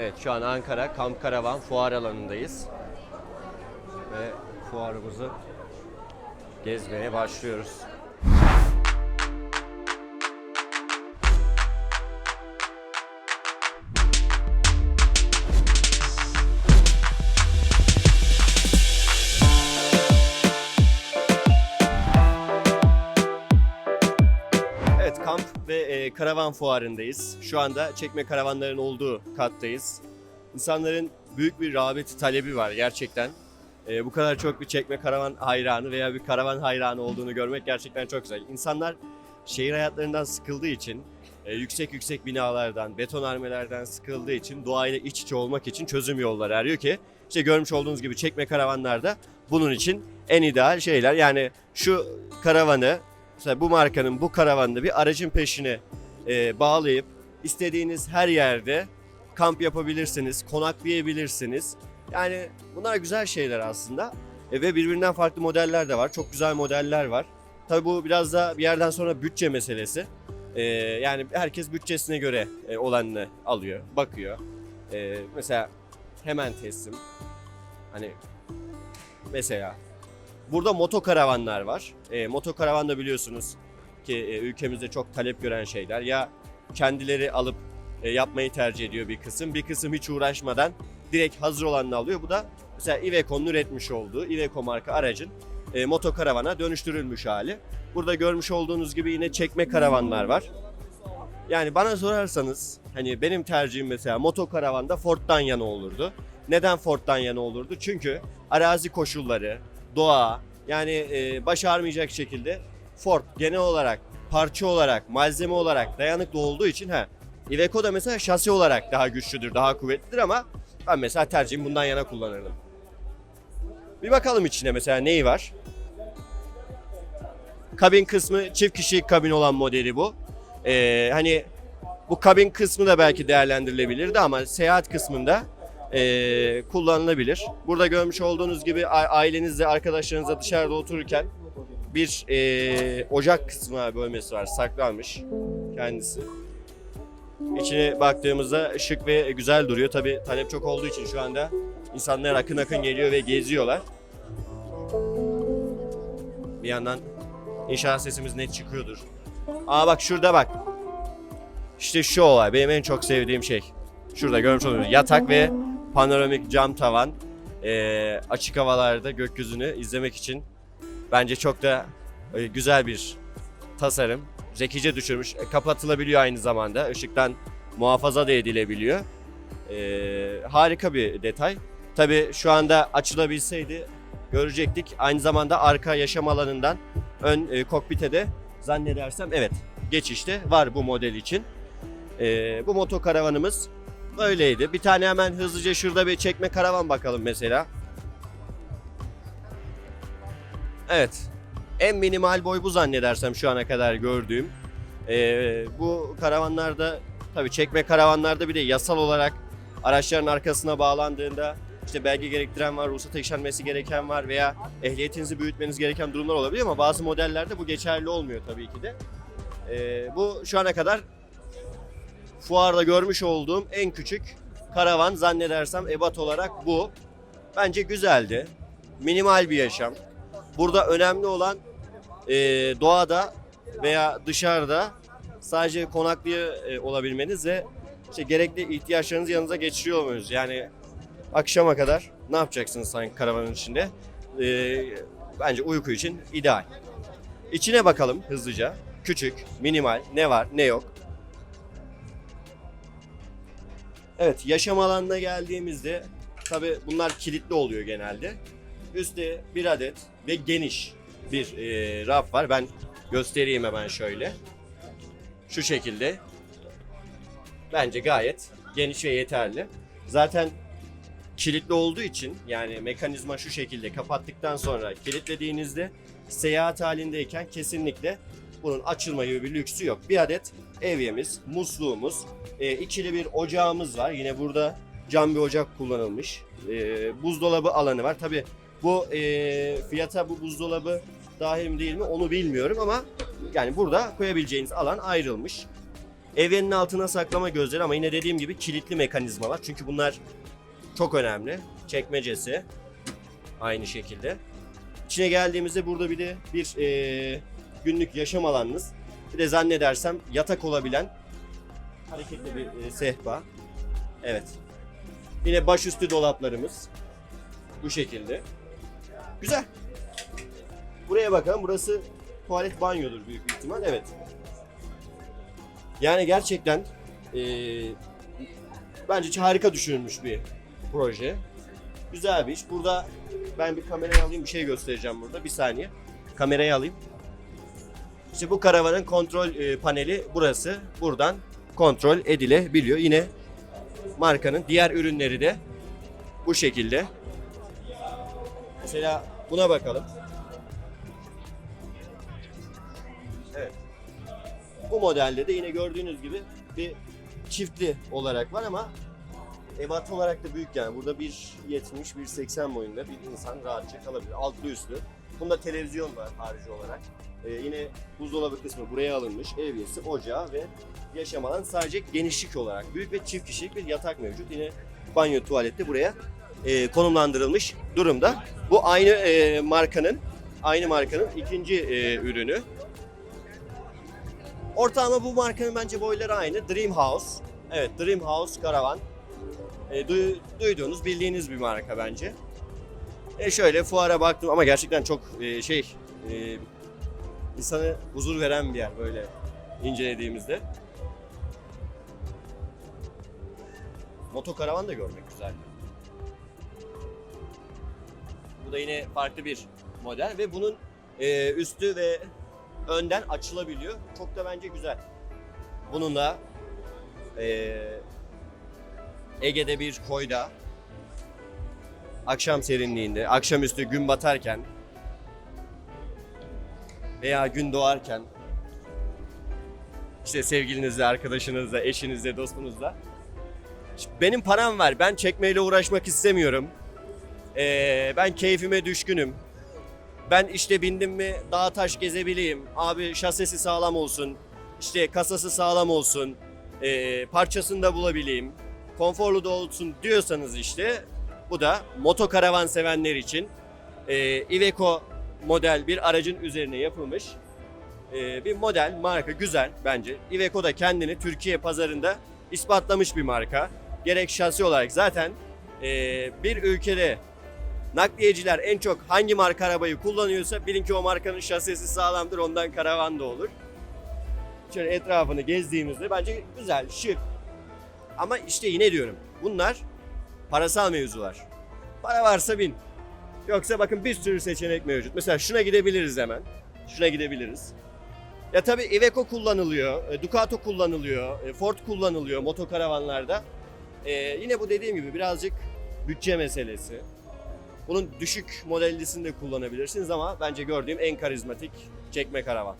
Evet şu an Ankara Kamp Karavan fuar alanındayız. Ve fuarımızı gezmeye başlıyoruz. Karavan fuarındayız. Şu anda çekme karavanların olduğu kattayız. İnsanların büyük bir rağbeti talebi var gerçekten. E, bu kadar çok bir çekme karavan hayranı veya bir karavan hayranı olduğunu görmek gerçekten çok güzel. İnsanlar şehir hayatlarından sıkıldığı için, e, yüksek yüksek binalardan, betonarmelerden sıkıldığı için doğayla iç içe olmak için çözüm yolları arıyor ki işte görmüş olduğunuz gibi çekme karavanlarda bunun için en ideal şeyler. Yani şu karavanı mesela bu markanın bu karavanını bir aracın peşine e, bağlayıp istediğiniz her yerde kamp yapabilirsiniz, konaklayabilirsiniz. Yani bunlar güzel şeyler aslında. E, ve birbirinden farklı modeller de var. Çok güzel modeller var. Tabii bu biraz da bir yerden sonra bütçe meselesi. E, yani herkes bütçesine göre e, olanını alıyor, bakıyor. E, mesela hemen teslim. Hani mesela Burada motokaravanlar var. E, motokaravan da biliyorsunuz ki e, ülkemizde çok talep gören şeyler. Ya kendileri alıp e, yapmayı tercih ediyor bir kısım. Bir kısım hiç uğraşmadan direkt hazır olanını alıyor. Bu da mesela Iveco'nun üretmiş olduğu Iveco marka aracın e, motokaravana dönüştürülmüş hali. Burada görmüş olduğunuz gibi yine çekme karavanlar var. Yani bana sorarsanız hani benim tercihim mesela motokaravanda Ford'dan yana olurdu. Neden Ford'dan yana olurdu? Çünkü arazi koşulları, doğa yani e, baş şekilde Ford genel olarak parça olarak malzeme olarak dayanıklı olduğu için ha Iveco da mesela şasi olarak daha güçlüdür daha kuvvetlidir ama ben mesela tercihim bundan yana kullanırdım. Bir bakalım içine mesela neyi var? Kabin kısmı çift kişilik kabin olan modeli bu. Ee, hani bu kabin kısmı da belki değerlendirilebilirdi ama seyahat kısmında e, kullanılabilir. Burada görmüş olduğunuz gibi ailenizle, arkadaşlarınızla dışarıda otururken bir e, ocak kısmı bölmesi var, saklanmış kendisi. İçine baktığımızda şık ve güzel duruyor. Tabi talep çok olduğu için şu anda insanlar akın akın geliyor ve geziyorlar. Bir yandan inşallah sesimiz net çıkıyordur. Aa bak şurada bak. İşte şu olay benim en çok sevdiğim şey. Şurada görmüş olduğunuz yatak ve panoramik cam tavan Ee, açık havalarda gökyüzünü izlemek için bence çok da e, güzel bir tasarım. Zekice düşürmüş. E, kapatılabiliyor aynı zamanda. Işıktan muhafaza da edilebiliyor. Ee, harika bir detay. Tabi şu anda açılabilseydi görecektik. Aynı zamanda arka yaşam alanından ön e, kokpite de zannedersem evet geçişte var bu model için. Ee, bu motokaravanımız böyleydi. Bir tane hemen hızlıca şurada bir çekme karavan bakalım mesela. Evet. En minimal boy bu zannedersem şu ana kadar gördüğüm. Ee, bu karavanlarda tabii çekme karavanlarda bir de yasal olarak araçların arkasına bağlandığında işte belge gerektiren var, ruhsat ekşenmesi gereken var veya ehliyetinizi büyütmeniz gereken durumlar olabiliyor ama bazı modellerde bu geçerli olmuyor tabii ki de. Ee, bu şu ana kadar fuarda görmüş olduğum en küçük karavan zannedersem ebat olarak bu. Bence güzeldi. Minimal bir yaşam. Burada önemli olan e, doğada veya dışarıda sadece konaklıya e, olabilmeniz ve işte gerekli ihtiyaçlarınızı yanınıza geçiriyor muyuz? Yani akşama kadar ne yapacaksınız sanki karavanın içinde? E, bence uyku için ideal. İçine bakalım hızlıca. Küçük, minimal, ne var ne yok. Evet yaşam alanına geldiğimizde tabi bunlar kilitli oluyor genelde. Üstte bir adet ve geniş bir e, raf var. Ben göstereyim hemen şöyle. Şu şekilde. Bence gayet geniş ve yeterli. Zaten kilitli olduğu için yani mekanizma şu şekilde kapattıktan sonra kilitlediğinizde seyahat halindeyken kesinlikle bunun açılma gibi bir lüksü yok. Bir adet evyemiz, musluğumuz, e, ikili bir ocağımız var. Yine burada cam bir ocak kullanılmış. E, buzdolabı alanı var. Tabi bu e, fiyata bu buzdolabı dahil mi değil mi onu bilmiyorum ama yani burada koyabileceğiniz alan ayrılmış. Evyenin altına saklama gözleri ama yine dediğim gibi kilitli mekanizmalar. Çünkü bunlar çok önemli. Çekmecesi aynı şekilde. İçine geldiğimizde burada bir de bir eee, günlük yaşam alanınız. Bir de zannedersem yatak olabilen hareketli bir e, sehpa. Evet. Yine başüstü dolaplarımız. Bu şekilde. Güzel. Buraya bakalım. Burası tuvalet banyodur büyük ihtimal. Evet. Yani gerçekten eee, bence harika düşünülmüş bir proje. Güzel bir iş. Burada ben bir kamerayı alayım bir şey göstereceğim burada. Bir saniye. Kamerayı alayım. İşte bu karavanın kontrol e, paneli burası. Buradan kontrol edilebiliyor. Yine markanın diğer ürünleri de bu şekilde. Mesela buna bakalım. Evet. Bu modelde de yine gördüğünüz gibi bir çiftli olarak var ama ebat olarak da büyük yani. Burada 1.70, 1.80 boyunda bir insan rahatça kalabilir. Altlı üstlü. Bunda televizyon var harici olarak. Ee, yine buzdolabı kısmı buraya alınmış. Evyesi, ocağı ve yaşam alan sadece genişlik olarak büyük ve çift kişilik bir yatak mevcut. Yine banyo, tuvalet de buraya e, konumlandırılmış durumda. Bu aynı e, markanın aynı markanın ikinci e, ürünü. Ortalama bu markanın bence boyları aynı. Dream House. Evet, Dream House karavan. E, duy- duyduğunuz, bildiğiniz bir marka bence. E şöyle fuara baktım ama gerçekten çok e, şey e, insanı huzur veren bir yer böyle incelediğimizde. Motokaravan da görmek Bu da yine farklı bir model ve bunun e, üstü ve önden açılabiliyor. Çok da bence güzel. Bununla e, Ege'de bir koyda akşam serinliğinde, akşamüstü gün batarken veya gün doğarken işte sevgilinizle, arkadaşınızla, eşinizle, dostunuzla "İşte benim param var, ben çekmeyle uğraşmak istemiyorum. Ee, ben keyfime düşkünüm. Ben işte bindim mi dağ taş gezebileyim. Abi şasesi sağlam olsun. işte kasası sağlam olsun. ee, parçasını da bulabileyim. Konforlu da olsun diyorsanız işte bu da motokaravan sevenler için ee, Iveco model bir aracın üzerine yapılmış ee, bir model, marka güzel bence. Iveco da kendini Türkiye pazarında ispatlamış bir marka. Gerek şasi olarak zaten ee, bir ülkede nakliyeciler en çok hangi marka arabayı kullanıyorsa bilin ki o markanın şasisi sağlamdır ondan karavan da olur. Şöyle etrafını gezdiğimizde bence güzel, şık. Ama işte yine diyorum bunlar parasal mevzular. Para varsa bin. Yoksa bakın bir sürü seçenek mevcut. Mesela şuna gidebiliriz hemen. Şuna gidebiliriz. Ya tabii Iveco kullanılıyor, e, Ducato kullanılıyor, e, Ford kullanılıyor motokaravanlarda. E, yine bu dediğim gibi birazcık bütçe meselesi. Bunun düşük modellisini de kullanabilirsiniz ama bence gördüğüm en karizmatik çekme karavan.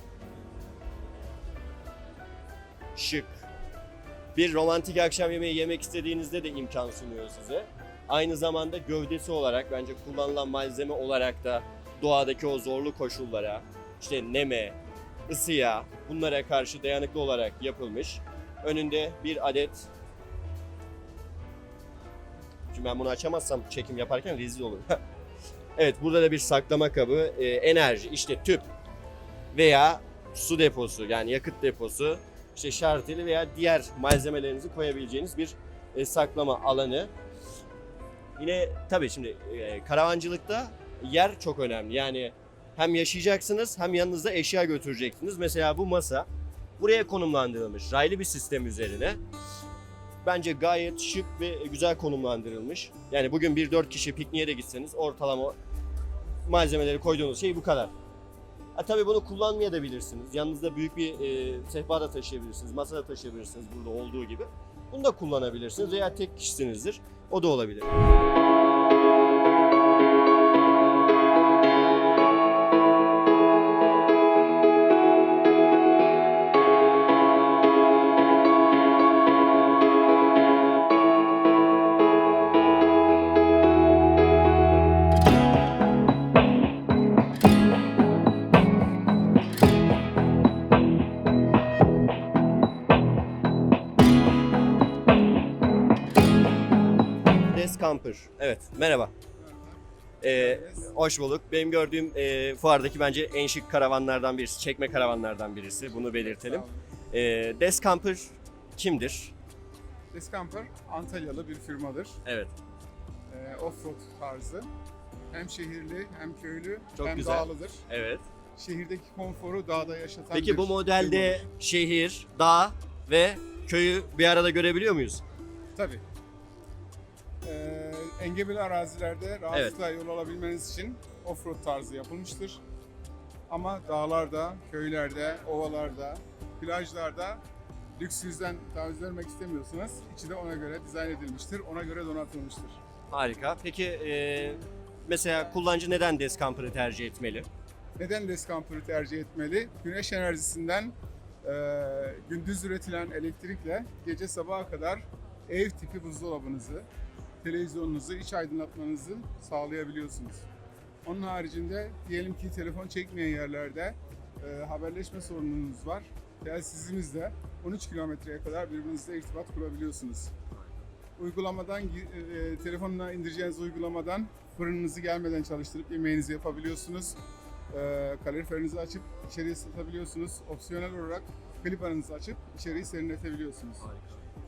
Şık. Bir romantik akşam yemeği yemek istediğinizde de imkan sunuyor size. Aynı zamanda gövdesi olarak bence kullanılan malzeme olarak da doğadaki o zorlu koşullara, işte neme, ısıya bunlara karşı dayanıklı olarak yapılmış. Önünde bir adet Şimdi ben bunu açamazsam çekim yaparken rezil olurum. evet burada da bir saklama kabı, e, enerji, işte tüp veya su deposu yani yakıt deposu, işte şarteli veya diğer malzemelerinizi koyabileceğiniz bir e, saklama alanı. Yine tabii şimdi e, karavancılıkta yer çok önemli. Yani hem yaşayacaksınız hem yanınızda eşya götüreceksiniz. Mesela bu masa buraya konumlandırılmış raylı bir sistem üzerine. Bence gayet şık ve güzel konumlandırılmış. Yani bugün bir dört kişi pikniğe de gitseniz ortalama malzemeleri koyduğunuz şey bu kadar. Ha, tabii bunu kullanmayabilirsiniz. Yanınızda büyük bir e, sehpa da taşıyabilirsiniz, masa da taşıyabilirsiniz burada olduğu gibi. Bunu da kullanabilirsiniz veya tek kişisinizdir. O da olabilir. Hoş bulduk. Benim gördüğüm e, fuardaki bence en şık karavanlardan birisi, çekme karavanlardan birisi. Bunu belirtelim. Ee, Des Camper kimdir? Descamper Antalyalı bir firmadır. Evet, Ee, Offroad tarzı. Hem şehirli hem köylü Çok hem güzel. dağlıdır. evet. Şehirdeki konforu dağda yaşatan Peki bir bu modelde firmadır. şehir, dağ ve köyü bir arada görebiliyor muyuz? Tabii. Engebeli arazilerde rahatlıkla yol alabilmeniz için offroad tarzı yapılmıştır. Ama dağlarda, köylerde, ovalarda, plajlarda lüks yüzden taviz vermek istemiyorsanız içi de ona göre dizayn edilmiştir, ona göre donatılmıştır. Harika. Peki e, mesela kullanıcı neden Des Camper'ı tercih etmeli? Neden Descamper'ı tercih etmeli? Güneş enerjisinden e, gündüz üretilen elektrikle gece sabaha kadar ev tipi buzdolabınızı, televizyonunuzu, iç aydınlatmanızı sağlayabiliyorsunuz. Onun haricinde diyelim ki telefon çekmeyen yerlerde e, haberleşme sorununuz var. Telsizimizle 13 kilometreye kadar birbirinizle irtibat kurabiliyorsunuz. Uygulamadan, gi- e, telefonuna indireceğiniz uygulamadan fırınınızı gelmeden çalıştırıp yemeğinizi yapabiliyorsunuz. E, kaloriferinizi açıp içeriye ısıtabiliyorsunuz. Opsiyonel olarak klipanızı açıp içeriği serinletebiliyorsunuz.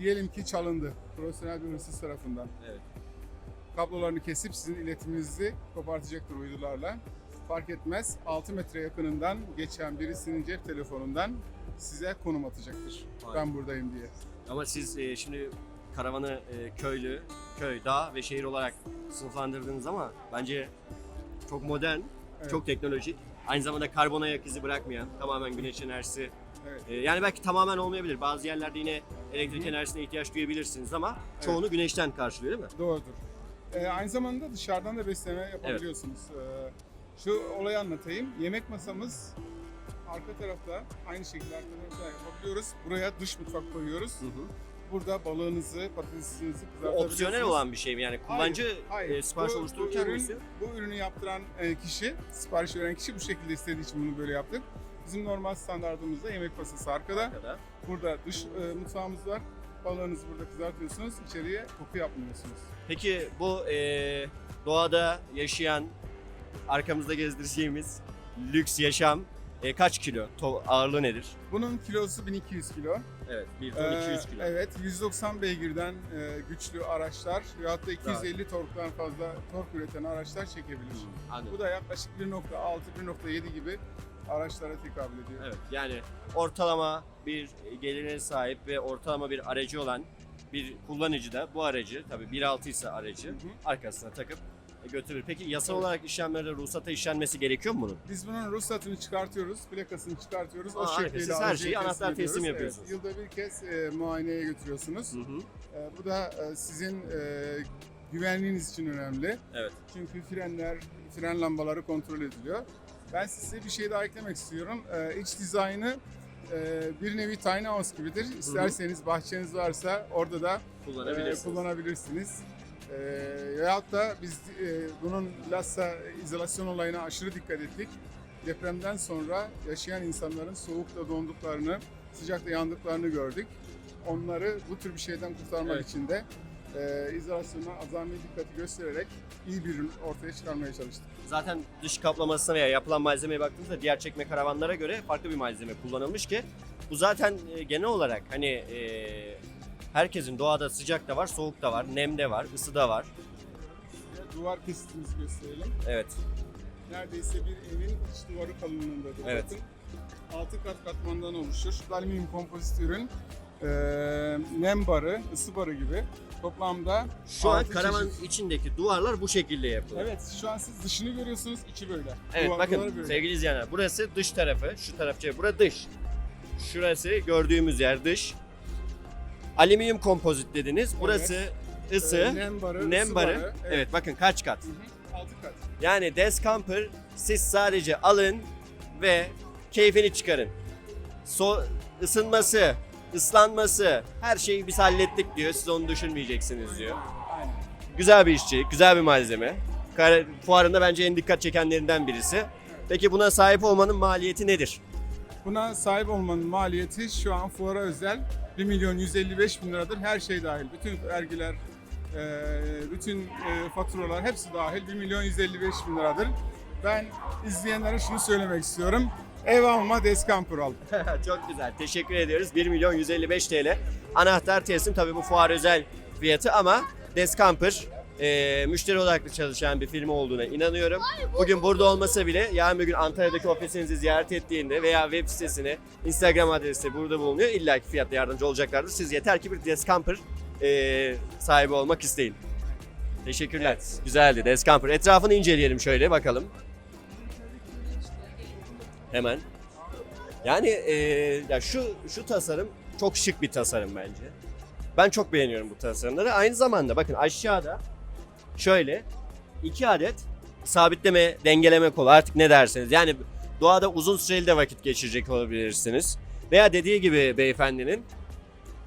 Diyelim ki çalındı profesyonel bir hırsız tarafından. Evet. Kablolarını kesip sizin iletiminizi kopartacaktır uydularla. Fark etmez 6 metre yakınından geçen birisinin cep telefonundan size konum atacaktır. Harika. Ben buradayım diye. Ama siz e, şimdi karavanı e, köylü, köy, dağ ve şehir olarak sınıflandırdınız ama bence çok modern, Evet. çok teknolojik. Aynı zamanda karbon ayak izi bırakmayan, tamamen güneş enerjisi. Evet. e, yani belki tamamen olmayabilir. Bazı yerlerde yine elektrik Hı. enerjisine ihtiyaç duyabilirsiniz ama çoğunu güneşten karşılıyor değil mi? Doğrudur. Ee, aynı zamanda dışarıdan da besleme yapabiliyorsunuz. Ee, şu olayı anlatayım. Yemek masamız arka tarafta aynı şekilde arka tarafta yapabiliyoruz. Buraya dış mutfak koyuyoruz. Burada balığınızı, patatesinizi kızartabiliyorsunuz. opsiyonel olan bir şey mi? Yani kullanıcı Hayır, hayır. e, sipariş Bu- oluştururken bu ürün? Bu ürünü yaptıran e, kişi, sipariş veren kişi bu şekilde istediği için bunu böyle yaptık. Bizim normal standartımızda yemek masası arkada. Arkada. Burada dış e, mutfağımız var. Balığınızı burada kızartıyorsunuz. İçeriye koku yapmıyorsunuz. Peki bu e, doğada yaşayan, arkamızda gezdireceğimiz lüks yaşam e, kaç kilo? To- ağırlığı nedir? Bunun kilosu 1200 kilo. Evet, 1 ton Ee, 200 kilo. Evet, 190 beygirden e, güçlü araçlar veyahut da 250 torktan fazla tork üreten araçlar çekebilir. Anladım. Bu da yaklaşık 1.6-1.7 gibi araçlara tekabül ediyor. Evet, yani ortalama bir gelire sahip ve ortalama bir aracı olan bir kullanıcı da bu aracı, tabii 1.6 ise aracı, Hı hı. arkasına takıp götürür. Peki yasal Evet. olarak işlemlerde ruhsata işlenmesi gerekiyor mu bunun? Biz bunun ruhsatını çıkartıyoruz, plakasını çıkartıyoruz. O Aa, harika. şekliyle Siz her şeyi anahtar ediyoruz. teslim yapıyorsunuz. Evet, yılda bir kez e, muayeneye götürüyorsunuz. Hı hı. E, bu da e, sizin e, güvenliğiniz için önemli. Evet. Çünkü frenler, fren lambaları kontrol ediliyor. Ben size bir şey daha eklemek istiyorum. Ee, iç dizaynı e, bir nevi tiny house gibidir. İsterseniz bahçeniz varsa orada da e, Kullanabilirsiniz. kullanabilirsiniz. E, veyahut da biz e, bunun Lassa izolasyon olayına aşırı dikkat ettik. Depremden sonra yaşayan insanların soğukta donduklarını, sıcakta yandıklarını gördük. Onları bu tür bir şeyden kurtarmak Evet. için de e, izolasyona azami dikkati göstererek iyi bir ürün ortaya çıkarmaya çalıştık. Zaten dış kaplamasına veya yapılan malzemeye baktığımızda diğer çekme karavanlara göre farklı bir malzeme kullanılmış ki bu zaten e, genel olarak hani e, herkesin doğada sıcak da var, soğuk da var, nem de var, ısı da var. Duvar kesitimizi gösterelim. Evet. Neredeyse bir evin iç duvarı kalınlığındadır. Evet. Bakın 6 kat katmandan oluşur. Alüminyum kompozit ürün. Ee, nem barı, ısı barı gibi. Toplamda Şu an altı karavan çeşit- içindeki duvarlar bu şekilde yapılıyor. Evet, şu an siz dışını görüyorsunuz, içi böyle. Evet Duvar- bakın böyle. sevgili izleyenler burası dış tarafı, şu tarafça burası dış. Şurası gördüğümüz yer dış. Alüminyum kompozit dediniz. Burası ısı, Ee, nem barı, nem ısı barı. barı. Evet. bakın kaç kat. Hı hı, 6 kat. Yani Descamper siz sadece alın ve keyfini çıkarın. So ısınması, ıslanması her şeyi biz hallettik diyor. Siz onu düşünmeyeceksiniz diyor. Aynen. Güzel bir işçi, güzel bir malzeme. Kar- Fuarında bence en dikkat çekenlerinden birisi. Peki buna sahip olmanın maliyeti nedir? Buna sahip olmanın maliyeti şu an fuara özel 1 milyon 155 bin liradır. Her şey dahil. Bütün vergiler, e, bütün e, faturalar hepsi dahil 1 milyon 155 bin liradır. Ben izleyenlere şunu söylemek istiyorum. Ev alma deskamper al. Çok güzel. Teşekkür ediyoruz. 1 milyon 155 TL. Anahtar teslim tabii bu fuar özel fiyatı ama Descamper e, müşteri odaklı çalışan bir firma olduğuna inanıyorum. Bugün burada olmasa bile yarın bir gün Antalya'daki ofisinizi ziyaret ettiğinde veya web sitesini, Instagram adresi burada bulunuyor. İlla ki fiyatla yardımcı olacaklardır. Siz yeter ki bir Descamper e, sahibi olmak isteyin. Teşekkürler. Güzeldi Descamper. Etrafını inceleyelim şöyle bakalım. Hemen. Yani e, ya şu şu tasarım çok şık bir tasarım bence. Ben çok beğeniyorum bu tasarımları. Aynı zamanda bakın aşağıda şöyle iki adet sabitleme, dengeleme kolu artık ne derseniz. Yani doğada uzun süreli de vakit geçirecek olabilirsiniz. Veya dediği gibi beyefendinin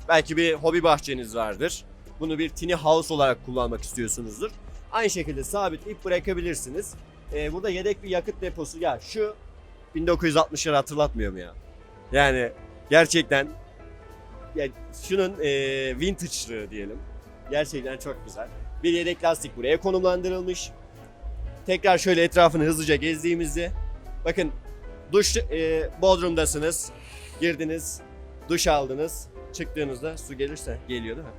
belki bir hobi bahçeniz vardır. Bunu bir tiny house olarak kullanmak istiyorsunuzdur. Aynı şekilde sabitleyip bırakabilirsiniz. Ee, burada yedek bir yakıt deposu. Ya şu 1960'ları hatırlatmıyor mu ya? Yani gerçekten ya şunun e, vintage'lığı diyelim. Gerçekten çok güzel. Bir yedek lastik buraya konumlandırılmış. Tekrar şöyle etrafını hızlıca gezdiğimizde bakın duş e, bodrumdasınız. Girdiniz, duş aldınız. Çıktığınızda su gelirse geliyor değil mi?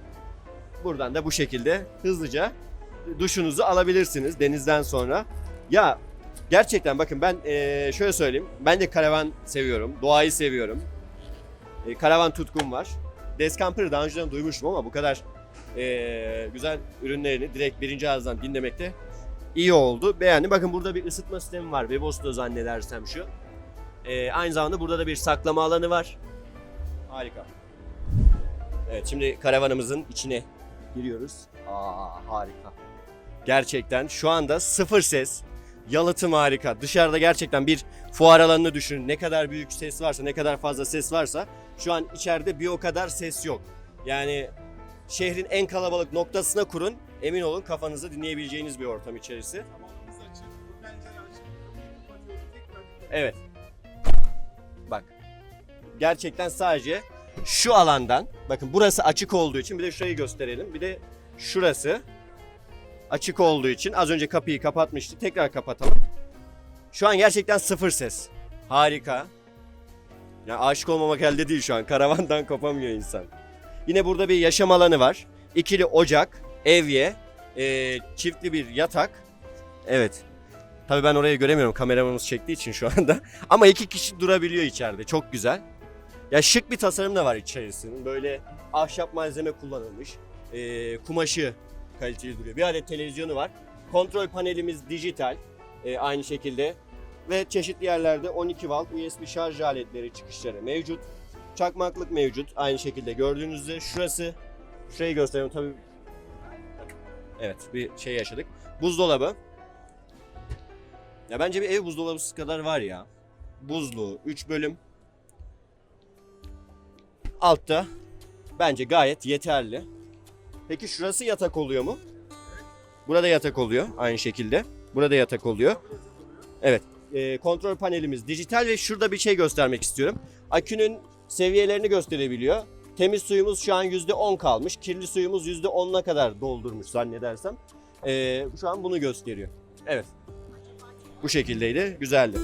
Buradan da bu şekilde hızlıca duşunuzu alabilirsiniz denizden sonra. Ya gerçekten bakın ben e, şöyle söyleyeyim. Ben de karavan seviyorum. Doğayı seviyorum. E, karavan tutkum var. Descamper'ı daha önceden duymuştum ama bu kadar e, güzel ürünlerini direkt birinci ağızdan dinlemekte iyi oldu. Beğendim. Bakın burada bir ısıtma sistemi var. Bebos'ta zannedersem şu. E, aynı zamanda burada da bir saklama alanı var. Harika. Evet şimdi karavanımızın içine giriyoruz. Aa harika. Gerçekten şu anda sıfır ses. Yalıtım harika. Dışarıda gerçekten bir fuar alanını düşünün. Ne kadar büyük ses varsa, ne kadar fazla ses varsa şu an içeride bir o kadar ses yok. Yani şehrin en kalabalık noktasına kurun. Emin olun kafanızı dinleyebileceğiniz bir ortam içerisi. Evet. Bak. Gerçekten sadece şu alandan, bakın burası açık olduğu için bir de şurayı gösterelim. Bir de şurası açık olduğu için az önce kapıyı kapatmıştı. Tekrar kapatalım. Şu an gerçekten sıfır ses. Harika. Ya aşık olmamak elde değil şu an. Karavandan kopamıyor insan. Yine burada bir yaşam alanı var. İkili ocak, evye, e, çiftli bir yatak. Evet. Tabii ben orayı göremiyorum kameramız çektiği için şu anda. Ama iki kişi durabiliyor içeride. Çok güzel. Ya şık bir tasarım da var içerisinin. Böyle ahşap malzeme kullanılmış. Ee, kumaşı kaliteli duruyor. Bir adet televizyonu var. Kontrol panelimiz dijital. Ee, aynı şekilde. Ve çeşitli yerlerde 12 volt USB şarj aletleri çıkışları mevcut. Çakmaklık mevcut. Aynı şekilde gördüğünüzde şurası. Şurayı göstereyim tabii. Evet bir şey yaşadık. Buzdolabı. Ya bence bir ev buzdolabısı kadar var ya. Buzlu, 3 bölüm. Altta bence gayet yeterli. Peki şurası yatak oluyor mu? Burada yatak oluyor aynı şekilde. Burada yatak oluyor. Evet. e, kontrol panelimiz dijital ve şurada bir şey göstermek istiyorum. Akünün seviyelerini gösterebiliyor. Temiz suyumuz şu an %10 kalmış. Kirli suyumuz %10'una kadar doldurmuş zannedersem. E, şu an bunu gösteriyor. Evet. Bu şekildeydi. Güzeldi.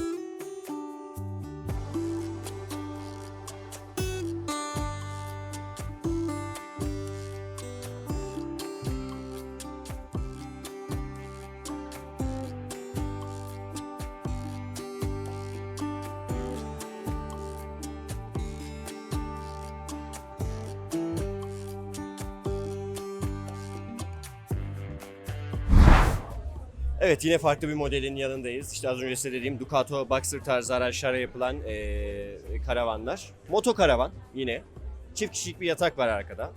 Evet yine farklı bir modelin yanındayız. İşte az önce size dediğim Ducato Boxer tarzı araçlara yapılan eee, karavanlar. Moto karavan yine. Çift kişilik bir yatak var arkada.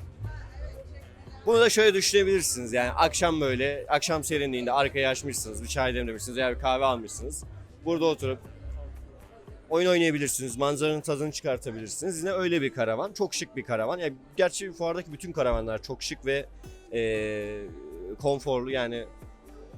Bunu da şöyle düşünebilirsiniz yani akşam böyle akşam serinliğinde arkaya açmışsınız bir çay demlemişsiniz veya bir kahve almışsınız. Burada oturup oyun oynayabilirsiniz, manzaranın tadını çıkartabilirsiniz. Yine öyle bir karavan. Çok şık bir karavan. Yani gerçi fuardaki bütün karavanlar çok şık ve eee, konforlu yani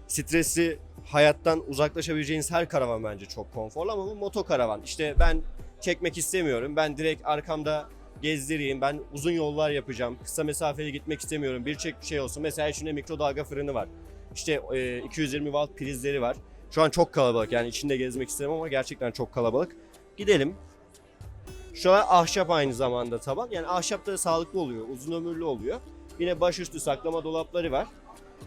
stresli hayattan uzaklaşabileceğiniz her karavan bence çok konforlu ama bu moto karavan. İşte ben çekmek istemiyorum. Ben direkt arkamda gezdireyim. Ben uzun yollar yapacağım. Kısa mesafeli gitmek istemiyorum. Birçok şey olsun. Mesela içinde mikrodalga fırını var. İşte e, 220 watt prizleri var. Şu an çok kalabalık. Yani içinde gezmek istemem ama gerçekten çok kalabalık. Gidelim. Şu an ahşap aynı zamanda taban. Yani ahşap da sağlıklı oluyor. Uzun ömürlü oluyor. Yine başüstü saklama dolapları var.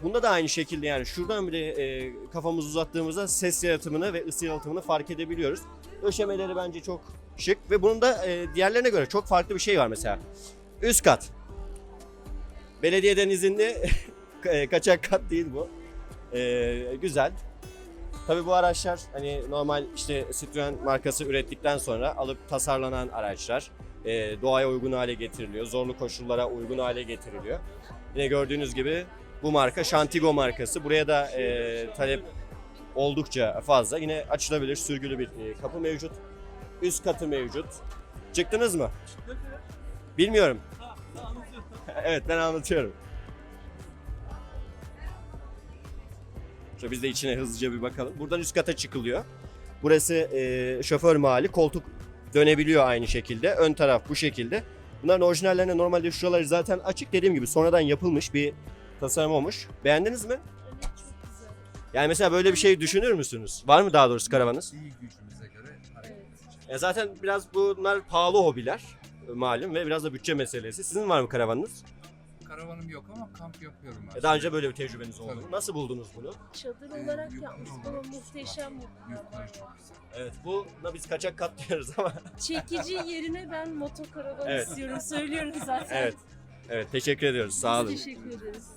Bunda da aynı şekilde yani şuradan bile e, kafamızı uzattığımızda ses yalıtımını ve ısı yalıtımını fark edebiliyoruz. Döşemeleri bence çok şık ve bunun da e, diğerlerine göre çok farklı bir şey var mesela. Üst kat. Belediyeden izinli e, kaçak kat değil bu. E, güzel. Tabii bu araçlar hani normal işte Citroen markası ürettikten sonra alıp tasarlanan araçlar. E, doğaya uygun hale getiriliyor. Zorlu koşullara uygun hale getiriliyor. Yine gördüğünüz gibi bu marka Shantigo markası. Buraya da e, talep oldukça fazla. Yine açılabilir sürgülü bir e, kapı mevcut. Üst katı mevcut. Çıktınız mı? Bilmiyorum. evet ben anlatıyorum. Şöyle biz de içine hızlıca bir bakalım. Buradan üst kata çıkılıyor. Burası e, şoför mahalli. Koltuk dönebiliyor aynı şekilde. Ön taraf bu şekilde. Bunların orijinallerine normalde şuraları zaten açık dediğim gibi sonradan yapılmış bir tasarım olmuş. Beğendiniz mi? Evet çok güzel. Yani mesela böyle bir şey düşünür müsünüz? Var mı daha doğrusu karavanınız? İyi gücümüze göre hareket edeceğiz. Ya zaten biraz bunlar pahalı hobiler e, malum ve biraz da bütçe meselesi. Sizin var mı karavanınız? Karavanım yok ama kamp yapıyorum. E, Daha önce böyle bir tecrübeniz oldu. mu? Tabii. Nasıl buldunuz bunu? Çadır Ee, olarak yukarı yapmış ama muhteşem bu. Yurtları çok güzel. Evet buna biz kaçak kat diyoruz ama. Çekici yerine ben motokaravan Evet. istiyorum. Söylüyorum zaten. evet. Evet teşekkür ediyoruz sağ olun. Biz teşekkür ederiz.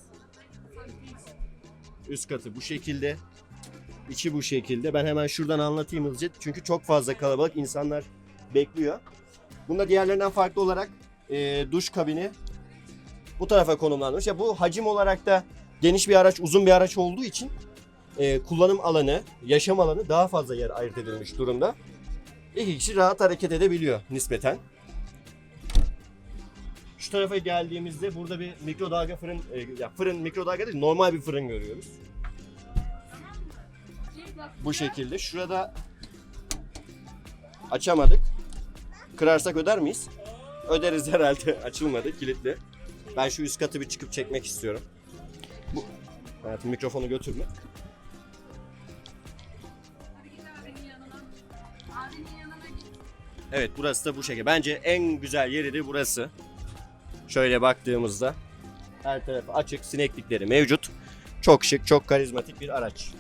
Üst katı bu şekilde. içi bu şekilde. Ben hemen şuradan anlatayım hızlıca. Çünkü çok fazla kalabalık insanlar bekliyor. Bunda diğerlerinden farklı olarak e, duş kabini bu tarafa konumlanmış. Ya bu hacim olarak da geniş bir araç, uzun bir araç olduğu için e, kullanım alanı, yaşam alanı daha fazla yer ayırt edilmiş durumda. İki kişi rahat hareket edebiliyor nispeten. Şu tarafa geldiğimizde burada bir mikrodalga fırın, e, ya fırın mikrodalga değil normal bir fırın görüyoruz. Bu şekilde. Şurada açamadık. Kırarsak öder miyiz? Öderiz herhalde. Açılmadı, kilitli. Ben şu üst katı bir çıkıp çekmek istiyorum. Bu Hayatım mikrofonu götürme. Evet burası da bu şekilde. Bence en güzel yeri de burası. Şöyle baktığımızda her tarafı açık, sineklikleri mevcut. Çok şık, çok karizmatik bir araç.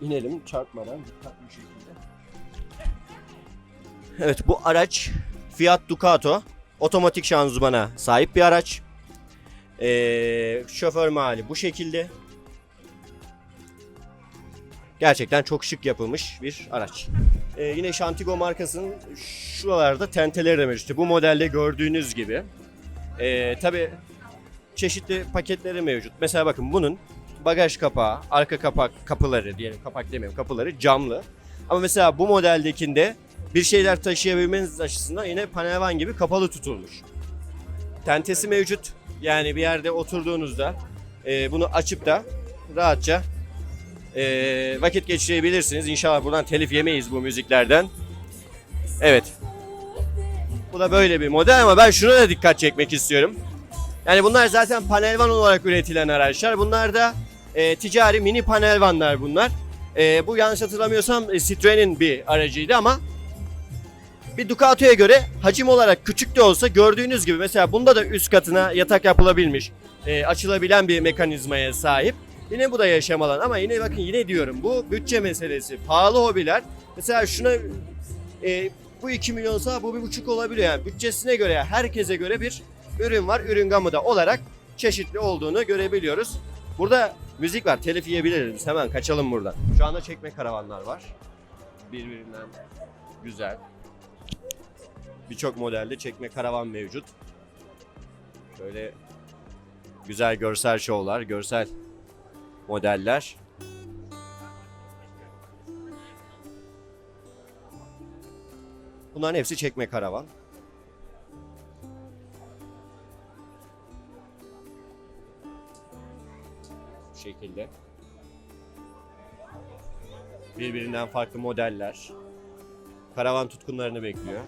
İnelim çarpmadan dikkatli bir şekilde. Evet bu araç Fiat Ducato otomatik şanzımana sahip bir araç. Ee, şoför mahalli bu şekilde. Gerçekten çok şık yapılmış bir araç. Ee, yine Shantigo markasının şuralarda tenteleri de mevcut. Bu modelde gördüğünüz gibi. Ee, Tabi çeşitli paketleri mevcut. Mesela bakın bunun bagaj kapağı, arka kapak kapıları diyelim kapak demeyeyim kapıları camlı. Ama mesela bu modeldekinde bir şeyler taşıyabilmeniz açısından yine panelvan gibi kapalı tutulmuş. Tentesi mevcut. Yani bir yerde oturduğunuzda e, bunu açıp da rahatça e, vakit geçirebilirsiniz. İnşallah buradan telif yemeyiz bu müziklerden. Evet. Bu da böyle bir model ama ben şuna da dikkat çekmek istiyorum. Yani bunlar zaten panelvan olarak üretilen araçlar. Bunlar da e, ticari mini panelvanlar bunlar. E, bu yanlış hatırlamıyorsam e, Citroen'in bir aracıydı ama bir Ducato'ya göre hacim olarak küçük de olsa gördüğünüz gibi mesela bunda da üst katına yatak yapılabilmiş. e, açılabilen bir mekanizmaya sahip. Yine bu da yaşam alanı ama yine bakın yine diyorum bu bütçe meselesi. Pahalı hobiler. Mesela şuna e, bu 2 milyonsa bu bir buçuk olabiliyor. Yani bütçesine göre herkese göre bir ürün var. Ürün gamı da olarak çeşitli olduğunu görebiliyoruz. Burada müzik var. Telif yiyebiliriz. Hemen kaçalım buradan. Şu anda çekme karavanlar var. Birbirinden güzel. Birçok modelde çekme karavan mevcut. Böyle güzel görsel şovlar, görsel modeller. Bunların hepsi çekme karavan. Bu şekilde. Birbirinden farklı modeller. Karavan tutkunlarını bekliyor.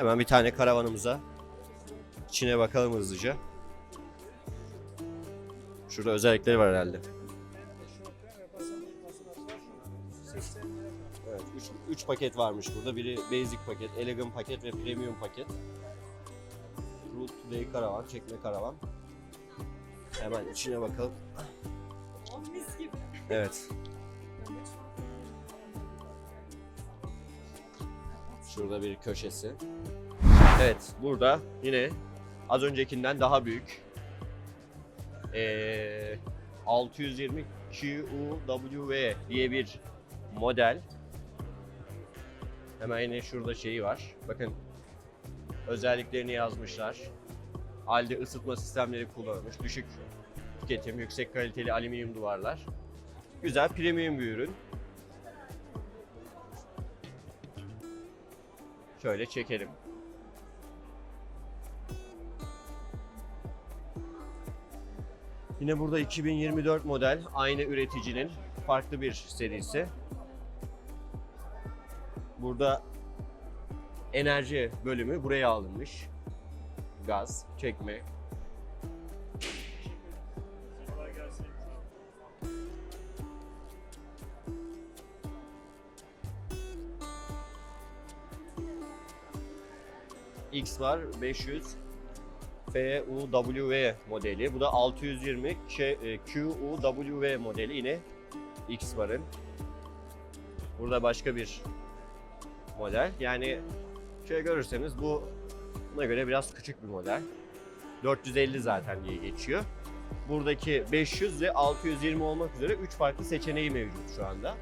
Hemen bir tane karavanımıza içine bakalım hızlıca. Şurada özellikleri var herhalde. Evet, 3 paket varmış burada. Biri basic paket, elegant paket ve premium paket. Root Today karavan, çekme karavan. Hemen içine bakalım. Mis gibi. Evet. Şurada bir köşesi. Evet, burada yine az öncekinden daha büyük. Ee, 620 QUW diye bir model. Hemen yine şurada şeyi var. Bakın özelliklerini yazmışlar. Halde ısıtma sistemleri kullanılmış. Düşük tüketim, yüksek kaliteli alüminyum duvarlar. Güzel premium bir ürün. Şöyle çekelim. Yine burada 2024 model aynı üreticinin farklı bir serisi. Burada enerji bölümü buraya alınmış. Gaz, çekme. X var 500 FUW modeli. Bu da 620 K- e, QUW modeli yine X varın. Burada başka bir model. Yani şöyle görürseniz bu buna göre biraz küçük bir model. 450 zaten diye geçiyor. Buradaki 500 ve 620 olmak üzere 3 farklı seçeneği mevcut şu anda.